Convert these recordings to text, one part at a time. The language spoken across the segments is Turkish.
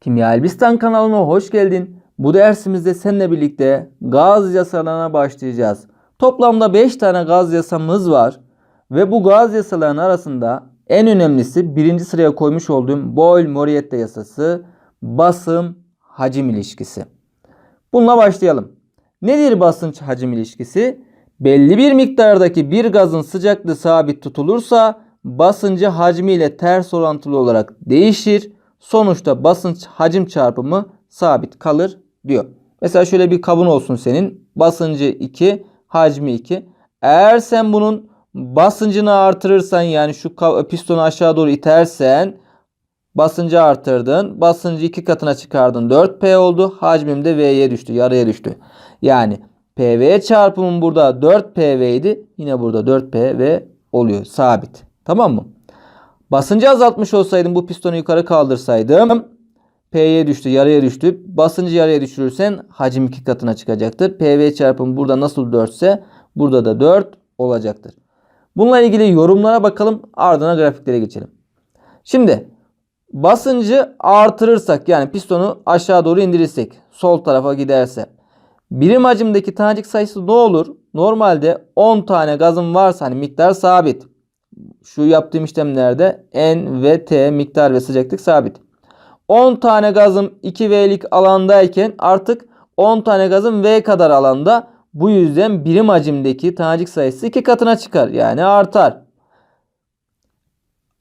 Kimya Elbistan kanalına hoş geldin. Bu dersimizde seninle birlikte gaz yasalarına başlayacağız. Toplamda 5 tane gaz yasamız var. Ve bu gaz yasalarının arasında en önemlisi birinci sıraya koymuş olduğum Boyle-Moriette yasası basım hacim ilişkisi. Bununla başlayalım. Nedir basınç hacim ilişkisi? Belli bir miktardaki bir gazın sıcaklığı sabit tutulursa basıncı hacmi ile ters orantılı olarak değişir. Sonuçta basınç hacim çarpımı sabit kalır diyor. Mesela şöyle bir kabın olsun senin. Basıncı 2, hacmi 2. Eğer sen bunun basıncını artırırsan yani şu pistonu aşağı doğru itersen basıncı artırdın. Basıncı 2 katına çıkardın. 4P oldu. Hacmim de V'ye düştü. Yarıya düştü. Yani PV çarpımım burada 4PV idi. Yine burada 4PV oluyor. Sabit. Tamam mı? Basıncı azaltmış olsaydım bu pistonu yukarı kaldırsaydım P'ye düştü, yarıya düştü. Basıncı yarıya düşürürsen hacim iki katına çıkacaktır. PV çarpımı burada nasıl 4 ise burada da 4 olacaktır. Bununla ilgili yorumlara bakalım. Ardına grafiklere geçelim. Şimdi basıncı artırırsak yani pistonu aşağı doğru indirirsek sol tarafa giderse birim hacimdeki tanecik sayısı ne olur? Normalde 10 tane gazım varsa hani miktar sabit. Şu yaptığım işlemlerde N ve T miktar ve sıcaklık sabit. 10 tane gazım 2V'lik alandayken artık 10 tane gazım V kadar alanda. Bu yüzden birim hacimdeki tanecik sayısı 2 katına çıkar. Yani artar.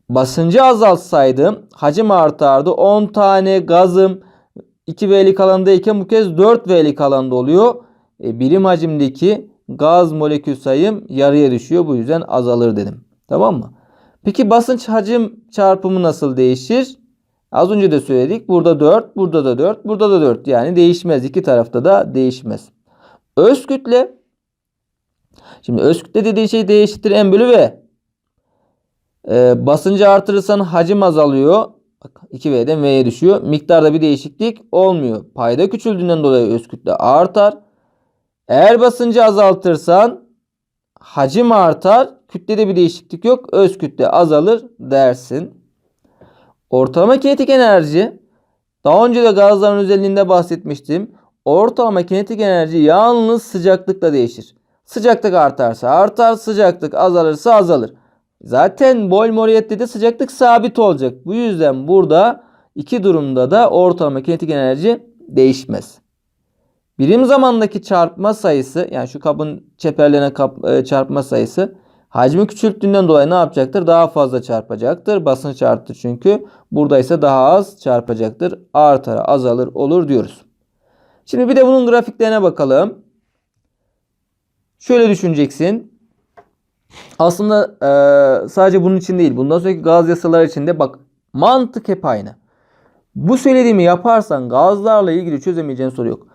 Basıncı azaltsaydım hacim artardı. 10 tane gazım 2V'lik alandayken bu kez 4V'lik alanda oluyor. E, birim hacimdeki gaz molekül sayım yarıya düşüyor. Bu yüzden azalır dedim. Tamam mı? Peki basınç hacim çarpımı nasıl değişir? Az önce de söyledik. Burada 4, burada da 4, burada da 4. Yani değişmez. İki tarafta da değişmez. Öz kütle. Şimdi öz kütle dediği şey D eşittir M bölü V. Ee, basıncı artırırsan hacim azalıyor. 2V'den V'ye düşüyor. Miktarda bir değişiklik olmuyor. Payda küçüldüğünden dolayı öz kütle artar. Eğer basıncı azaltırsan hacim artar. Kütlede bir değişiklik yok. Öz kütle azalır dersin. Ortalama kinetik enerji daha önce de gazların özelliğinde bahsetmiştim. Ortalama kinetik enerji yalnız sıcaklıkla değişir. Sıcaklık artarsa artar, sıcaklık azalırsa azalır. Zaten Boyle-Moriette'de de sıcaklık sabit olacak. Bu yüzden burada iki durumda da ortalama kinetik enerji değişmez. Birim zamandaki çarpma sayısı yani şu kabın çeperlerine kap, çarpma sayısı hacmi küçülttüğünden dolayı ne yapacaktır? Daha fazla çarpacaktır. Basınç arttı çünkü. Burada ise daha az çarpacaktır. Artar, azalır olur diyoruz. Şimdi bir de bunun grafiklerine bakalım. Şöyle düşüneceksin. Aslında e, sadece bunun için değil. Bundan sonraki gaz yasaları için de bak mantık hep aynı. Bu söylediğimi yaparsan gazlarla ilgili çözemeyeceğin soru yok.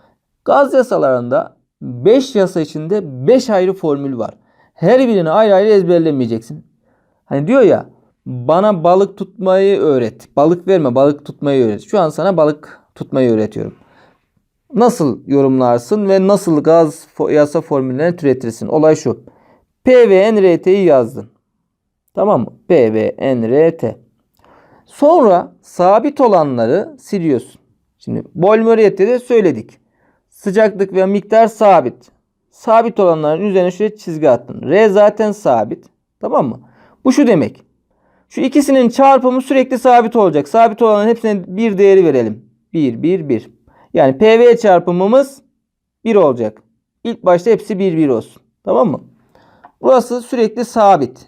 Gaz yasalarında 5 yasa içinde 5 ayrı formül var. Her birini ayrı ayrı ezberlemeyeceksin. Hani diyor ya bana balık tutmayı öğret. Balık verme balık tutmayı öğret. Şu an sana balık tutmayı öğretiyorum. Nasıl yorumlarsın ve nasıl gaz yasa formüllerini türetirsin? Olay şu. P ve NRT'yi yazdın. Tamam mı? P ve NRT. Sonra sabit olanları siliyorsun. Şimdi Boyle-Moriette'de de söyledik. Sıcaklık ve miktar sabit. Sabit olanların üzerine şöyle çizgi attın. R zaten sabit. Tamam mı? Bu şu demek. Şu ikisinin çarpımı sürekli sabit olacak. Sabit olanların hepsine bir değeri verelim. 1, 1, 1. Yani PV çarpımımız 1 olacak. İlk başta hepsi 1, 1 olsun. Tamam mı? Burası sürekli sabit.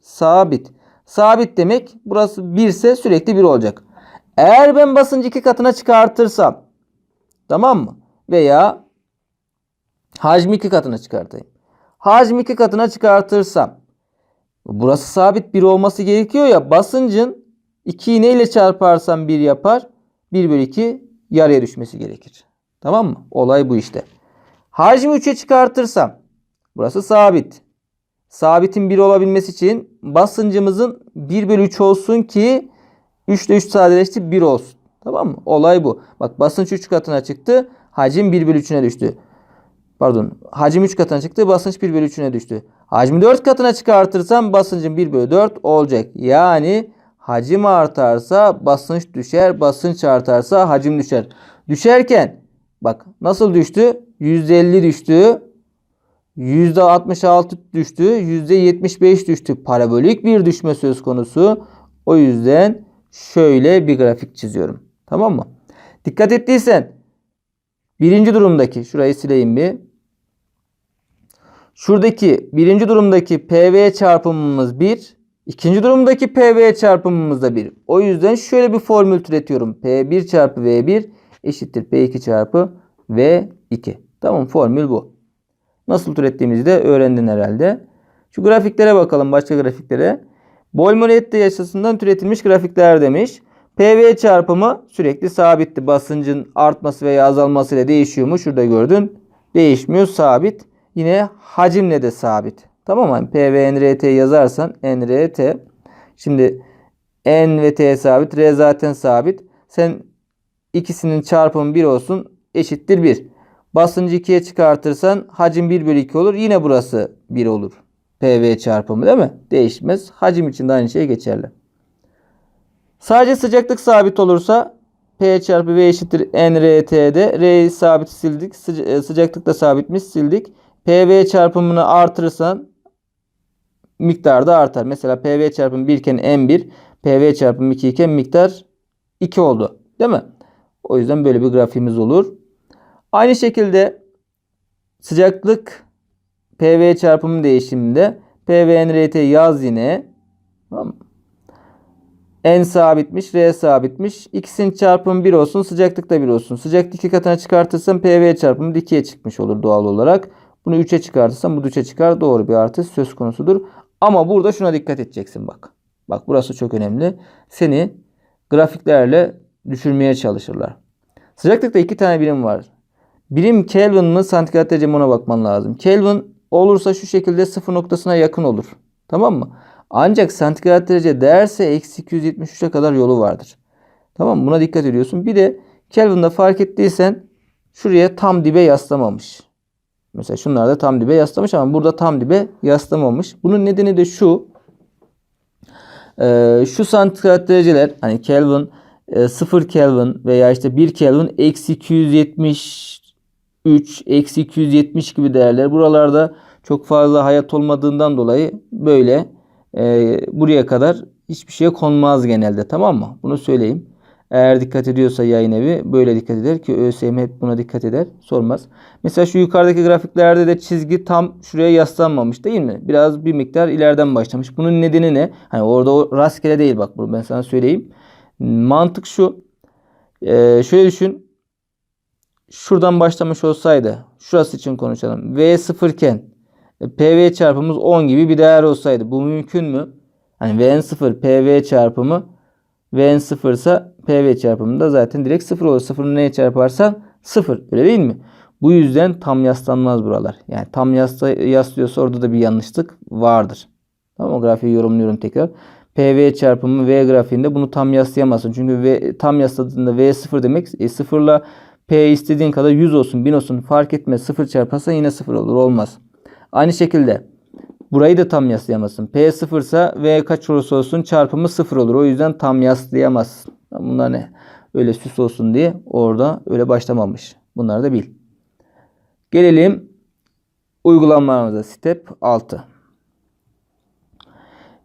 Sabit. Sabit demek burası 1 ise sürekli 1 olacak. Eğer ben basıncı iki katına çıkartırsam tamam mı? Veya hacmi iki katına çıkartayım. Hacmi iki katına çıkartırsam burası sabit 1 olması gerekiyor ya basıncın 2'yi neyle çarparsam 1 yapar. 1 bölü 2 yarıya düşmesi gerekir. Tamam mı? Olay bu işte. Hacmi 3'e çıkartırsam burası sabit. Sabitin 1 olabilmesi için basıncımızın 1 bölü 3 olsun ki 3 ile 3 sadeleşti 1 olsun. Tamam mı? Olay bu. Bak basınç 3 katına çıktı. Hacim 1 bölü 3'üne düştü. Pardon. Hacim 3 katına çıktı. Basınç 1 bölü 3'üne düştü. Hacmi 4 katına çıkartırsam basıncım 1 bölü 4 olacak. Yani hacim artarsa basınç düşer. Basınç artarsa hacim düşer. Düşerken bak nasıl düştü? %50 düştü. %66 düştü. %75 düştü. Parabolik bir düşme söz konusu. O yüzden şöyle bir grafik çiziyorum. Tamam mı? Dikkat ettiysen birinci durumdaki şurayı sileyim bir. Şuradaki birinci durumdaki PV çarpımımız 1. İkinci durumdaki PV çarpımımız da 1. O yüzden şöyle bir formül türetiyorum. P1 çarpı V1 eşittir P2 çarpı V2. Tamam formül bu. Nasıl türettiğimizi de öğrendin herhalde. Şu grafiklere bakalım başka grafiklere. Boyle-Molette yasasından türetilmiş grafikler demiş. PV çarpımı sürekli sabitti. Basıncın artması veya azalmasıyla değişiyor mu? Şurada gördün. Değişmiyor sabit. Yine hacimle de sabit. Tamam mı? PV NRT yazarsan NRT. Şimdi N ve T sabit. R zaten sabit. Sen ikisinin çarpımı 1 olsun. Eşittir 1. Basıncı 2'ye çıkartırsan hacim 1 bölü 2 olur. Yine burası 1 olur. PV çarpımı değil mi? Değişmez. Hacim için de aynı şey geçerli. Sadece sıcaklık sabit olursa P çarpı V eşittir NRT'de. R sabit sildik. Sıca- sıcaklık da sabitmiş sildik. PV çarpımını artırırsan miktar da artar. Mesela PV çarpımı 1 iken M1, PV çarpımı 2 iken miktar 2 oldu. Değil mi? O yüzden böyle bir grafiğimiz olur. Aynı şekilde sıcaklık PV çarpımı değişiminde PV NRT yaz yine. Tamam mı? N sabitmiş, R sabitmiş. İkisinin çarpımı 1 olsun, sıcaklık da 1 olsun. Sıcaklık 2 katına çıkartırsam PV çarpımı 2'ye çıkmış olur doğal olarak. Bunu 3'e çıkartırsam bu da 3'e çıkar. Doğru bir artış söz konusudur. Ama burada şuna dikkat edeceksin bak. Bak burası çok önemli. Seni grafiklerle düşürmeye çalışırlar. Sıcaklıkta iki tane birim var. Birim Kelvin mı santigrat derece mi ona bakman lazım. Kelvin olursa şu şekilde sıfır noktasına yakın olur. Tamam mı? Ancak santigrat derece derse eksi 273'e kadar yolu vardır. Tamam mı? Buna dikkat ediyorsun. Bir de Kelvin'de fark ettiysen şuraya tam dibe yaslamamış. Mesela şunlarda tam dibe yaslamış ama burada tam dibe yaslamamış. Bunun nedeni de şu. Ee, şu santigrat dereceler hani Kelvin e, 0 Kelvin veya işte 1 Kelvin eksi 273 eksi 270 gibi değerler. Buralarda çok fazla hayat olmadığından dolayı böyle e, buraya kadar hiçbir şeye konmaz genelde tamam mı? Bunu söyleyeyim. Eğer dikkat ediyorsa yayın evi böyle dikkat eder ki ÖSYM hep buna dikkat eder. Sormaz. Mesela şu yukarıdaki grafiklerde de çizgi tam şuraya yaslanmamış değil mi? Biraz bir miktar ileriden başlamış. Bunun nedeni ne? Hani orada o rastgele değil bak bunu ben sana söyleyeyim. Mantık şu. Ee, şöyle düşün. Şuradan başlamış olsaydı şurası için konuşalım. V sıfırken e, PV çarpımız 10 gibi bir değer olsaydı bu mümkün mü? Hani Vn 0 PV çarpımı Vn 0 ise PV çarpımı da zaten direkt 0 olur. 0'ı neye çarparsan 0. Öyle değil mi? Bu yüzden tam yaslanmaz buralar. Yani tam yasla, yaslıyorsa orada da bir yanlışlık vardır. Tamam mı? Grafiği yorumluyorum tekrar. PV çarpımı V grafiğinde bunu tam yaslayamazsın. Çünkü V, tam yasladığında V 0 demek e, 0 ile P istediğin kadar 100 olsun 1000 olsun fark etmez. 0 çarparsan yine 0 olur. Olmaz. Aynı şekilde burayı da tam yaslayamazsın. P 0 ise V kaç olursa olsun çarpımı 0 olur. O yüzden tam yaslayamazsın. Bunlar ne? Öyle süs olsun diye orada öyle başlamamış. Bunları da bil. Gelelim uygulamalarımıza. Step 6.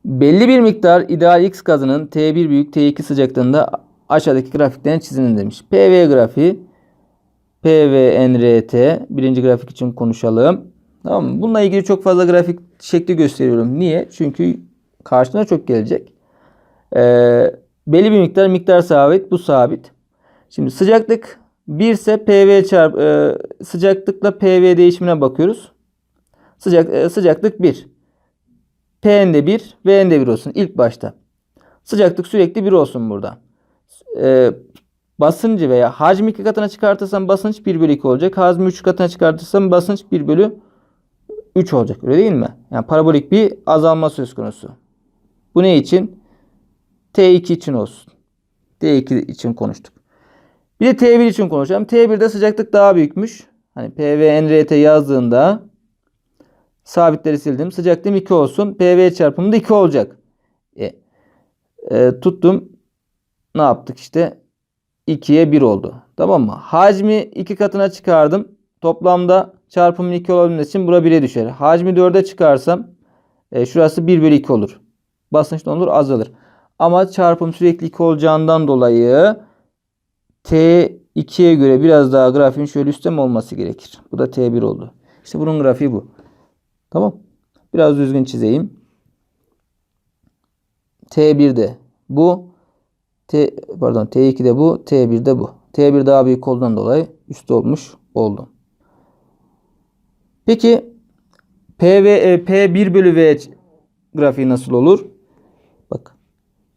Belli bir miktar ideal X gazının T1 büyük T2 sıcaklığında aşağıdaki grafikten çizinin demiş. PV grafiği PVNRT birinci grafik için konuşalım. Tamam mı? Bununla ilgili çok fazla grafik şekli gösteriyorum. Niye? Çünkü karşına çok gelecek. Ee, belli bir miktar miktar sabit. Bu sabit. Şimdi sıcaklık 1 ise PV çarp e, sıcaklıkla PV değişimine bakıyoruz. Sıcak e, sıcaklık 1. P'n de 1, V'n de 1 olsun ilk başta. Sıcaklık sürekli 1 olsun burada. E, basıncı veya hacmi 2 katına çıkartırsam basınç 1 bölü 2 olacak. Hacmi 3 katına çıkartırsam basınç 1 bölü 3 olacak. Öyle değil mi? Yani parabolik bir azalma söz konusu. Bu ne için? T2 için olsun. T2 için konuştuk. Bir de T1 için konuşacağım. T1'de sıcaklık daha büyükmüş. Hani PV NRT yazdığında sabitleri sildim. Sıcaklığım 2 olsun. PV çarpımı da 2 olacak. E, E, tuttum. Ne yaptık işte? 2'ye 1 oldu. Tamam mı? Hacmi 2 katına çıkardım. Toplamda çarpımın 2 olabilmesi için bura 1'e düşer. Hacmi 4'e çıkarsam e, şurası 1 bölü 2 olur. Basınç ne olur? Azalır. Ama çarpım sürekli 2 olacağından dolayı T2'ye göre biraz daha grafiğin şöyle üstte mi olması gerekir? Bu da T1 oldu. İşte bunun grafiği bu. Tamam. Biraz düzgün çizeyim. T1'de bu. T pardon T2'de bu. T1'de bu. T1 daha büyük olduğundan dolayı üstte olmuş oldu. Peki P ve e, P1 bölü V grafiği nasıl olur?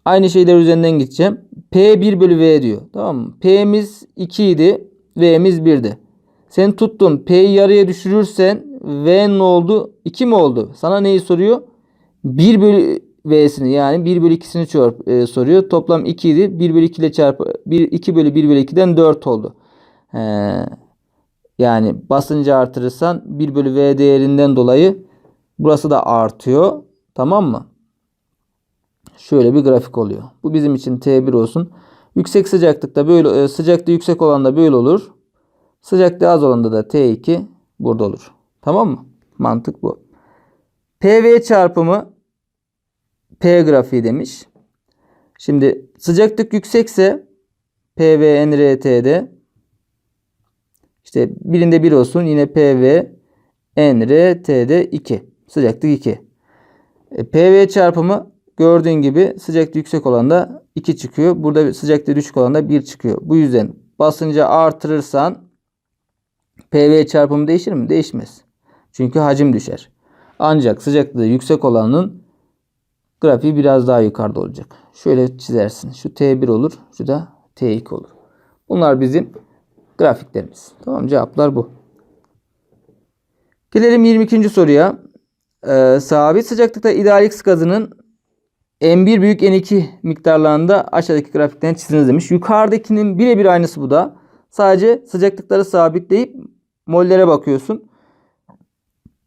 Aynı şeyler üzerinden gideceğim. P1 bölü V diyor. Tamam mı? P'miz 2 idi. V'miz 1'di. Sen tuttun. P'yi yarıya düşürürsen V ne oldu? 2 mi oldu? Sana neyi soruyor? 1 bölü V'sini yani 1 bölü 2'sini çarp, e, soruyor. Toplam 2 idi. 1 bölü 2 ile çarpı 1, 2 bölü 1 bölü 2'den 4 oldu. He. Yani basıncı artırırsan 1 bölü V değerinden dolayı burası da artıyor. Tamam mı? Şöyle bir grafik oluyor. Bu bizim için T1 olsun. Yüksek sıcaklıkta böyle e, sıcaklığı yüksek olan da böyle olur. Sıcaklığı az olanda da T2 burada olur. Tamam mı? Mantık bu. PV çarpımı P grafiği demiş. Şimdi sıcaklık yüksekse PV NRT'de işte birinde 1 olsun yine PV NRT'de 2. Sıcaklık 2. E, PV çarpımı gördüğün gibi sıcaklık yüksek olanda 2 çıkıyor. Burada sıcaklığı düşük olanda 1 çıkıyor. Bu yüzden basıncı artırırsan PV çarpımı değişir mi? Değişmez. Çünkü hacim düşer. Ancak sıcaklığı yüksek olanın grafiği biraz daha yukarıda olacak. Şöyle çizersin. Şu T1 olur. Şu da T2 olur. Bunlar bizim grafiklerimiz. Tamam cevaplar bu. Gelelim 22. soruya. Ee, sabit sıcaklıkta ideal gazının M1 büyük N2 miktarlarında aşağıdaki grafikten çiziniz demiş. Yukarıdakinin birebir aynısı bu da. Sadece sıcaklıkları sabitleyip mollere bakıyorsun.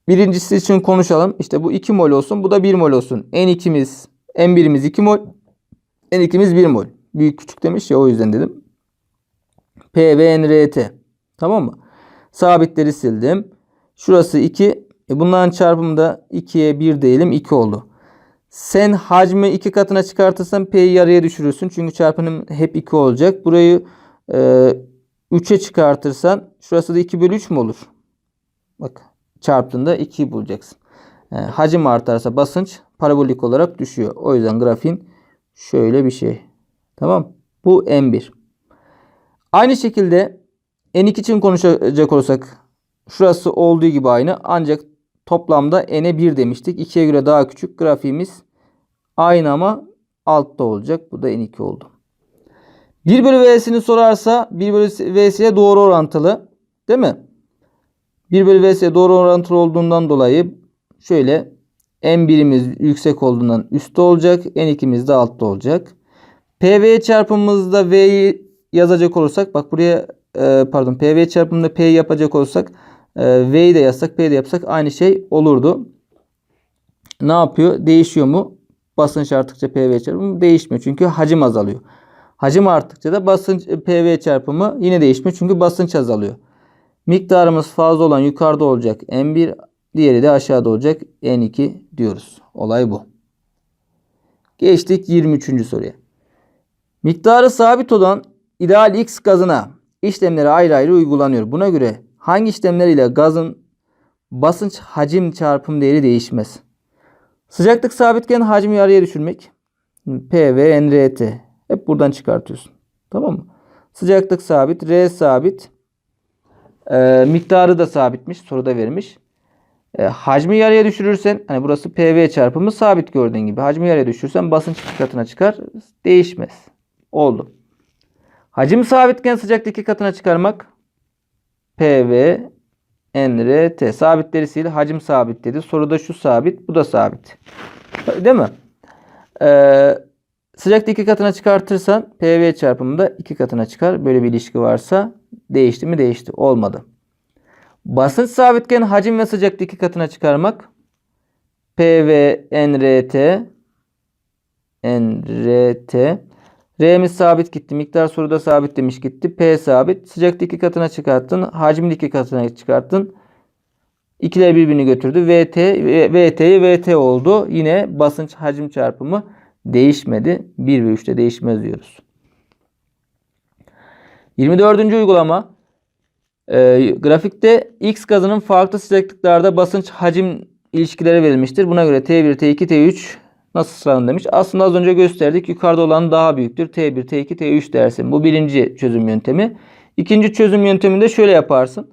Birincisi için konuşalım. İşte bu 2 mol olsun. Bu da 1 mol olsun. N2'miz, N1'imiz 2 mol. N2'miz 1 mol. Büyük küçük demiş ya o yüzden dedim. P ve NRT. Tamam mı? Sabitleri sildim. Şurası 2. E bunların çarpımı da 2'ye 1 diyelim 2 oldu. Sen hacmi 2 katına çıkartırsan P'yi yarıya düşürürsün. Çünkü çarpımın hep 2 olacak. Burayı e, 3'e çıkartırsan şurası da 2 bölü 3 mü olur? Bak çarptığında 2'yi bulacaksın. E, hacim artarsa basınç parabolik olarak düşüyor. O yüzden grafiğin şöyle bir şey. Tamam. Bu M1. Aynı şekilde N2 için konuşacak olursak şurası olduğu gibi aynı. Ancak toplamda N'e 1 demiştik. 2'ye göre daha küçük. Grafiğimiz aynı ama altta olacak. Bu da N2 oldu. 1 bölü V'sini sorarsa 1 bölü V'siye doğru orantılı. Değil mi? 1 bölü V'siye doğru orantılı olduğundan dolayı şöyle N1'imiz yüksek olduğundan üstte olacak. N2'miz de altta olacak. PV çarpımımızda V'yi yazacak olursak bak buraya e, pardon PV çarpımında P yapacak olursak V'yi de yazsak P'yi de yapsak aynı şey olurdu. Ne yapıyor? Değişiyor mu? Basınç arttıkça PV çarpımı değişmiyor. Çünkü hacim azalıyor. Hacim arttıkça da basınç PV çarpımı yine değişmiyor. Çünkü basınç azalıyor. Miktarımız fazla olan yukarıda olacak. N1 diğeri de aşağıda olacak. N2 diyoruz. Olay bu. Geçtik 23. soruya. Miktarı sabit olan ideal X gazına işlemleri ayrı ayrı uygulanıyor. Buna göre hangi işlemler ile gazın basınç hacim çarpım değeri değişmez? Sıcaklık sabitken hacmi yarıya düşürmek. P ve NRT. Hep buradan çıkartıyorsun. Tamam mı? Sıcaklık sabit. R sabit. E, miktarı da sabitmiş. Soruda vermiş. E, hacmi yarıya düşürürsen hani burası PV çarpımı sabit gördüğün gibi. Hacmi yarıya düşürürsen basınç iki katına çıkar. Değişmez. Oldu. Hacim sabitken sıcaklık iki katına çıkarmak. PV NRT sabitleri sil. Hacim sabit dedi. Soruda şu sabit. Bu da sabit. Değil mi? Ee, sıcaklık iki katına çıkartırsan PV çarpımı da iki katına çıkar. Böyle bir ilişki varsa değişti mi değişti. Olmadı. Basınç sabitken hacim ve sıcaklık iki katına çıkarmak. PV NRT nRT. R'miz sabit gitti. Miktar soruda sabit demiş gitti. P sabit. Sıcaklık iki katına çıkarttın. Hacmi iki katına çıkarttın. İkiler birbirini götürdü. VT, VT'yi VT oldu. Yine basınç hacim çarpımı değişmedi. 1 ve 3'te değişmez diyoruz. 24. uygulama. Ee, grafikte X gazının farklı sıcaklıklarda basınç hacim ilişkileri verilmiştir. Buna göre T1, T2, T3 nasıl sıralanır demiş. Aslında az önce gösterdik. Yukarıda olan daha büyüktür. T1, T2, T3 dersin. Bu birinci çözüm yöntemi. İkinci çözüm yönteminde şöyle yaparsın.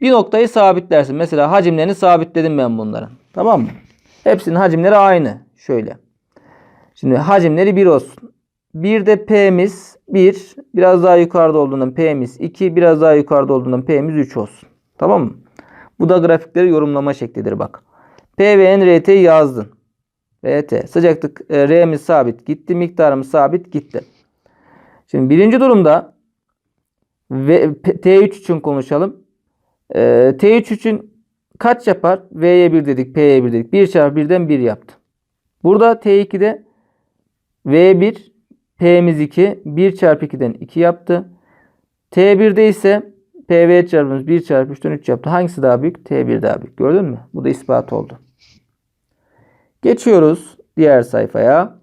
Bir noktayı sabitlersin. Mesela hacimlerini sabitledim ben bunların. Tamam mı? Hepsinin hacimleri aynı. Şöyle. Şimdi hacimleri 1 olsun. Bir de P'miz 1. Biraz daha yukarıda olduğundan P'miz 2. Biraz daha yukarıda olduğundan P'miz 3 olsun. Tamam mı? Bu da grafikleri yorumlama şeklidir bak. P ve NRT'yi yazdın. RT. Sıcaklık e, R'miz sabit gitti. Miktarımız sabit gitti. Şimdi birinci durumda P- T3 için konuşalım. E, T3 için kaç yapar? V'ye 1 dedik. P'ye 1 dedik. 1 çarpı 1'den 1 yaptı. Burada T2'de V1 P'miz 2. 1 çarpı 2'den 2 yaptı. T1'de ise PV çarpımız 1 çarpı 3'ten 3 yaptı. Hangisi daha büyük? T1 daha büyük. Gördün mü? Bu da ispat oldu. Geçiyoruz diğer sayfaya.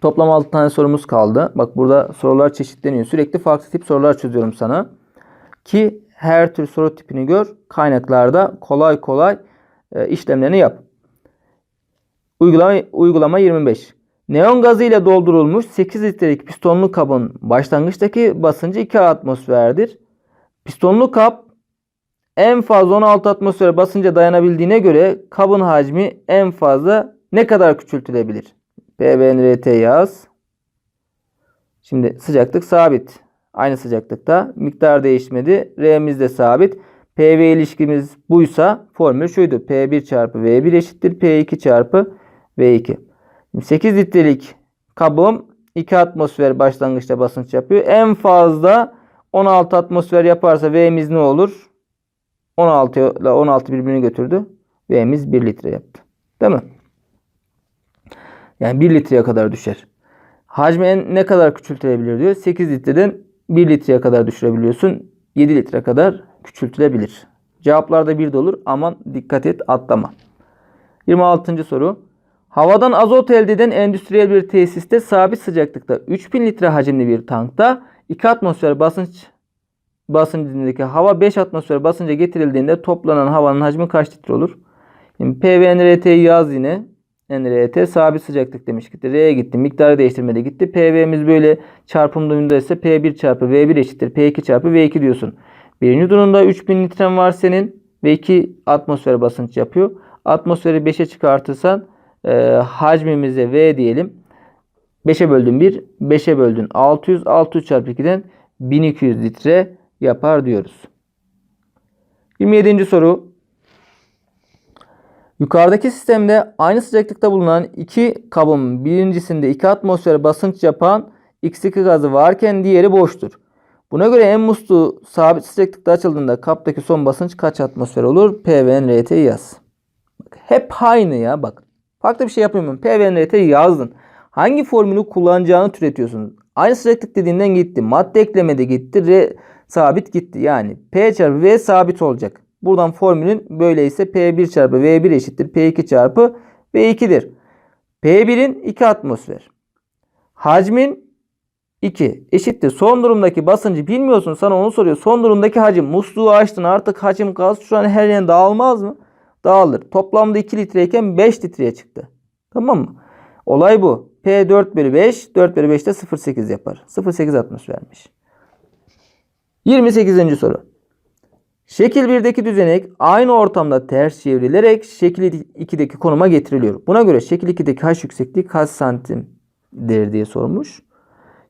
Toplam 6 tane sorumuz kaldı. Bak burada sorular çeşitleniyor. Sürekli farklı tip sorular çözüyorum sana. Ki her tür soru tipini gör. Kaynaklarda kolay kolay e, işlemlerini yap. Uygulama, uygulama 25. Neon gazı ile doldurulmuş 8 litrelik pistonlu kabın başlangıçtaki basıncı 2 atmosferdir. Pistonlu kap en fazla 16 atmosfer basınca dayanabildiğine göre kabın hacmi en fazla ne kadar küçültülebilir? PVNRT yaz. Şimdi sıcaklık sabit. Aynı sıcaklıkta. Miktar değişmedi. R'miz de sabit. PV ilişkimiz buysa formül şuydu. P1 çarpı V1 eşittir. P2 çarpı V2. 8 litrelik kabım 2 atmosfer başlangıçta basınç yapıyor. En fazla 16 atmosfer yaparsa V'miz ne olur? 16 ile 16 birbirini götürdü. V'miz 1 litre yaptı. Değil mi? Yani 1 litreye kadar düşer. Hacmi ne kadar küçültülebilir diyor. 8 litreden 1 litreye kadar düşürebiliyorsun. 7 litre kadar küçültülebilir. Cevaplarda 1 de olur. Aman dikkat et atlama. 26. soru. Havadan azot elde eden endüstriyel bir tesiste sabit sıcaklıkta 3000 litre hacimli bir tankta 2 atmosfer basınç basıncındaki hava 5 atmosfer basınca getirildiğinde toplanan havanın hacmi kaç litre olur? Şimdi P yaz yine. NRT sabit sıcaklık demiş gitti. R'ye gitti. Miktarı değiştirmede gitti. PV'miz böyle çarpım durumunda ise P1 çarpı V1 eşittir. P2 çarpı V2 diyorsun. Birinci durumda 3000 litren var senin ve 2 atmosfer basınç yapıyor. Atmosferi 5'e çıkartırsan e, hacmimize V diyelim. 5'e böldün 1, 5'e böldün 600. 600 çarpı 2'den 1200 litre yapar diyoruz. 27. soru. Yukarıdaki sistemde aynı sıcaklıkta bulunan iki kabın birincisinde 2 atmosfer basınç yapan X2 gazı varken diğeri boştur. Buna göre en musluğu sabit sıcaklıkta açıldığında kaptaki son basınç kaç atmosfer olur? P ve NRT yaz. Bak, hep aynı ya bak. Farklı bir şey yapmıyorum. P ve NRT yazdın. Hangi formülü kullanacağını türetiyorsun. Aynı sıcaklık dediğinden gitti. Madde eklemede gitti. R sabit gitti. Yani P çarpı V sabit olacak. Buradan formülün böyleyse P1 çarpı V1 eşittir. P2 çarpı V2'dir. P1'in 2 atmosfer. Hacmin 2 eşittir. Son durumdaki basıncı bilmiyorsun. Sana onu soruyor. Son durumdaki hacim. Musluğu açtın artık hacim gaz şu an her yerine dağılmaz mı? Dağılır. Toplamda 2 litreyken 5 litreye çıktı. Tamam mı? Olay bu. P 4 bölü 5. 4 bölü 5 de 0,8 yapar. 0,8 atmosfermiş. 28. soru. Şekil 1'deki düzenek aynı ortamda ters çevrilerek şekil 2'deki konuma getiriliyor. Buna göre şekil 2'deki h yüksekliği kaç santimdir diye sormuş.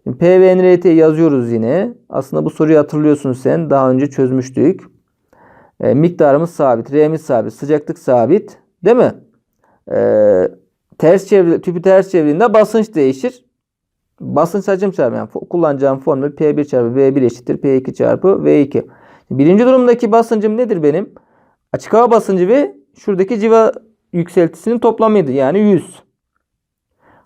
Şimdi P ve NRT yazıyoruz yine. Aslında bu soruyu hatırlıyorsun sen. Daha önce çözmüştük. E, miktarımız sabit. R'miz sabit. Sıcaklık sabit. Değil mi? E, ters çevir, tüpü ters çevirdiğinde basınç değişir. Basınç hacim çarpımı yani kullanacağım formül P1 çarpı V1 eşittir P2 çarpı V2. Birinci durumdaki basıncım nedir benim? Açık hava basıncı ve şuradaki civa yükseltisinin toplamıydı. Yani 100.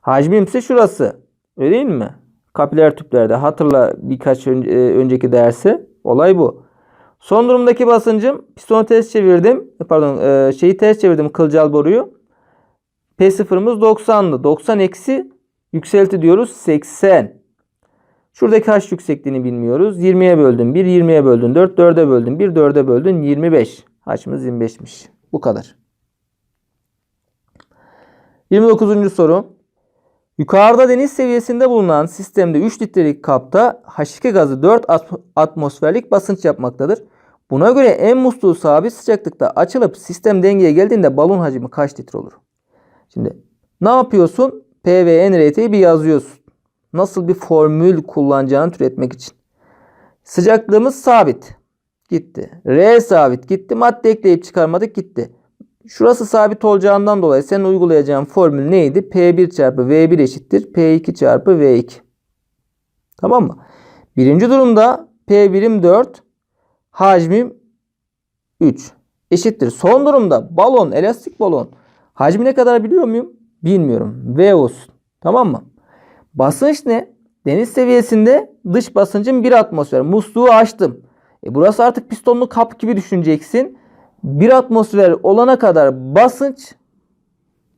Hacmim ise şurası. Öyle değil mi? Kapiler tüplerde hatırla birkaç e, önceki dersi. Olay bu. Son durumdaki basıncım pistonu ters çevirdim. E, Pardon e, şeyi ters çevirdim kılcal boruyu. P0'ımız 90'dı. 90 eksi yükselti diyoruz 80. Şuradaki H yüksekliğini bilmiyoruz. 20'ye böldüm 1, 20'ye böldüm 4, 4'e böldüm 1, 4'e böldüm 25. H'ımız 25'miş. Bu kadar. 29. soru. Yukarıda deniz seviyesinde bulunan sistemde 3 litrelik kapta H2 gazı 4 at- atmosferlik basınç yapmaktadır. Buna göre en musluğu sabit sıcaklıkta açılıp sistem dengeye geldiğinde balon hacmi kaç litre olur? Şimdi ne yapıyorsun? P ve N bir yazıyorsun. Nasıl bir formül kullanacağını türetmek için. Sıcaklığımız sabit. Gitti. R sabit gitti. Madde ekleyip çıkarmadık gitti. Şurası sabit olacağından dolayı senin uygulayacağın formül neydi? P1 çarpı V1 eşittir. P2 çarpı V2. Tamam mı? Birinci durumda P1'im 4. Hacmim 3. Eşittir. Son durumda balon, elastik balon. Hacmi ne kadar biliyor muyum? Bilmiyorum. V olsun. Tamam mı? Basınç ne? Deniz seviyesinde dış basıncım 1 atmosfer. Musluğu açtım. E burası artık pistonlu kap gibi düşüneceksin. 1 atmosfer olana kadar basınç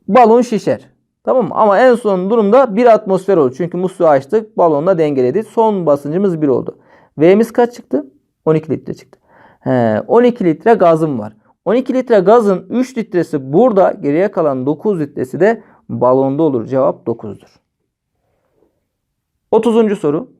balon şişer. Tamam mı? Ama en son durumda 1 atmosfer olur. Çünkü musluğu açtık. Balonla dengeledi. Son basıncımız 1 oldu. V'miz kaç çıktı? 12 litre çıktı. He, 12 litre gazım var. 12 litre gazın 3 litresi burada. Geriye kalan 9 litresi de balonda olur. Cevap 9'dur. 30. soru.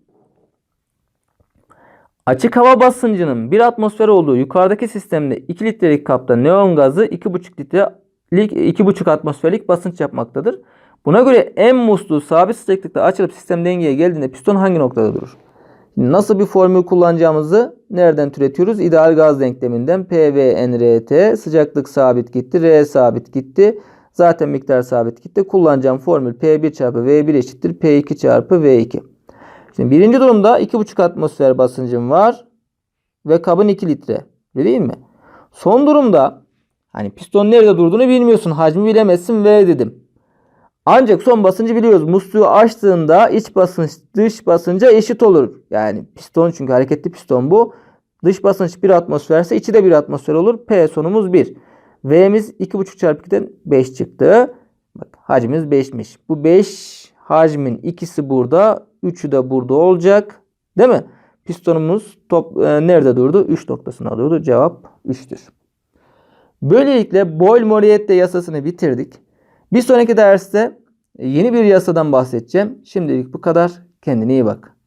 Açık hava basıncının 1 atmosfer olduğu yukarıdaki sistemde 2 litrelik kapta neon gazı 2,5 litrelik 2,5 atmosferlik basınç yapmaktadır. Buna göre en musluğu sabit sıcaklıkta açılıp sistem dengeye geldiğinde piston hangi noktada durur? Nasıl bir formül kullanacağımızı nereden türetiyoruz? İdeal gaz denkleminden P V N R T sıcaklık sabit gitti, R sabit gitti. Zaten miktar sabit gitti. Kullanacağım formül P1 çarpı V1 eşittir P2 çarpı V2. Şimdi birinci durumda 2,5 atmosfer basıncım var ve kabın 2 litre. Öyle değil mi? Son durumda hani piston nerede durduğunu bilmiyorsun. Hacmi bilemezsin V dedim. Ancak son basıncı biliyoruz. Musluğu açtığında iç basınç dış basınca eşit olur. Yani piston çünkü hareketli piston bu. Dış basınç 1 atmosferse içi de 1 atmosfer olur. P sonumuz 1. V'miz 2,5 çarpı 2'den 5 çıktı. Bak hacmimiz 5'miş. Bu 5 hacmin ikisi burada. 3'ü de burada olacak. Değil mi? Pistonumuz top, e, nerede durdu? 3 noktasına alıyordu. Cevap 3'tür. Böylelikle Boyle-Moriette yasasını bitirdik. Bir sonraki derste yeni bir yasadan bahsedeceğim. Şimdilik bu kadar. Kendine iyi bak.